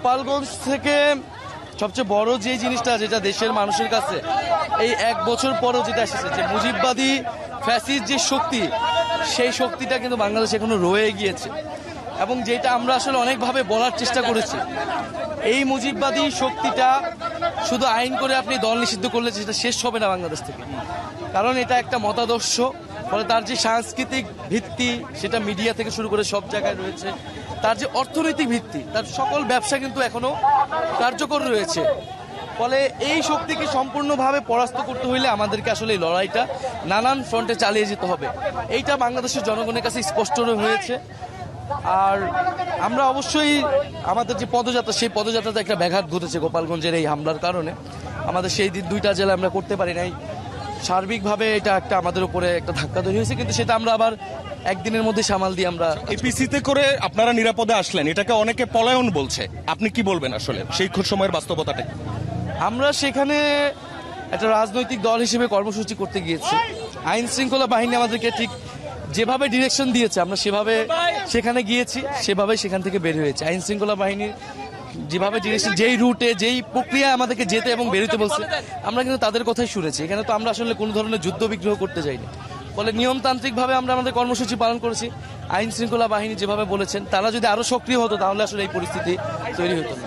গোপালগঞ্জ থেকে সবচেয়ে বড় যে জিনিসটা যেটা দেশের মানুষের কাছে, এই এক বছর পরও যেটা এসেছে, যে মুজিববাদী ফ্যাসিস্ট যে শক্তি, সেই শক্তিটা কিন্তু বাংলাদেশ এখনও রয়ে গিয়েছে। এবং যেটা আমরা আসলে অনেকভাবে বলার চেষ্টা করেছি, এই মুজিববাদী শক্তিটা শুধু আইন করে আপনি দল নিষিদ্ধ করলে সেটা শেষ হবে না বাংলাদেশ থেকে। কারণ এটা একটা মতাদর্শ ফলে তার যে সাংস্কৃতিক ভিত্তি, সেটা মিডিয়া থেকে শুরু করে সব জায়গায় রয়েছে। তার যে অর্থনৈতিক ভিত্তি, তার সকল ব্যবসা কিন্তু এখনও কার্যকর রয়েছে। ফলে এই শক্তিকে সম্পূর্ণভাবে পরাস্ত করতে হইলে আমাদেরকে আসলে এই লড়াইটা নানান ফ্রন্টে চালিয়ে যেতে হবে। এইটা বাংলাদেশের জনগণের কাছে স্পষ্ট হয়েছে আর আমরা অবশ্যই আমাদের যে পদযাত্রা, সেই পদযাত্রাতে একটা ব্যাঘাত ঘটেছে গোপালগঞ্জের এই হামলার কারণে। আমাদের সেই দিন দুইটা জেলা আমরা করতে পারি নাই। সার্বিকভাবে এটা একটা আমাদের উপরে একটা ধাক্কা তৈরি হয়েছে কিন্তু সেটা আমরা আবার একদিনের মধ্যে সামাল দিয়ে আমরা এপিসিতে করে আপনারা নিরাপদে আসলেন এটাকে অনেকে পলায়ন বলছে। আপনি কি বলবেন আসলে সেই সময়ের বাস্তবতাটা আমরা সেখানে একটা রাজনৈতিক দল হিসেবে কর্মসূচি করতে গিয়েছি। আইন শৃঙ্খলা বাহিনী আমাদেরকে ঠিক যেভাবে ডিরেকশন দিয়েছে আমরা সেভাবে সেখানে গিয়েছি সেভাবে সেখান থেকে বের হয়েছে। আইন শৃঙ্খলা বাহিনীর যেভাবে জিনিসটা, যেই রুটে যেই প্রক্রিয়া আমাদেরকে যেতে এবং বেরোতে বলছে, আমরা কিন্তু তাদের কথাই শুনেছি। এখানে তো আমরা আসলে কোনো ধরনের যুদ্ধ বিগ্রহ করতে যাইনি। ফলে নিয়মতান্ত্রিকভাবে আমরা আমাদের কর্মসূচি পালন করেছি। আইন শৃঙ্খলা বাহিনী যেভাবে বলেছেন, তারা যদি আরও সক্রিয় হতো, তাহলে আসলে এই পরিস্থিতি তৈরি হতো না।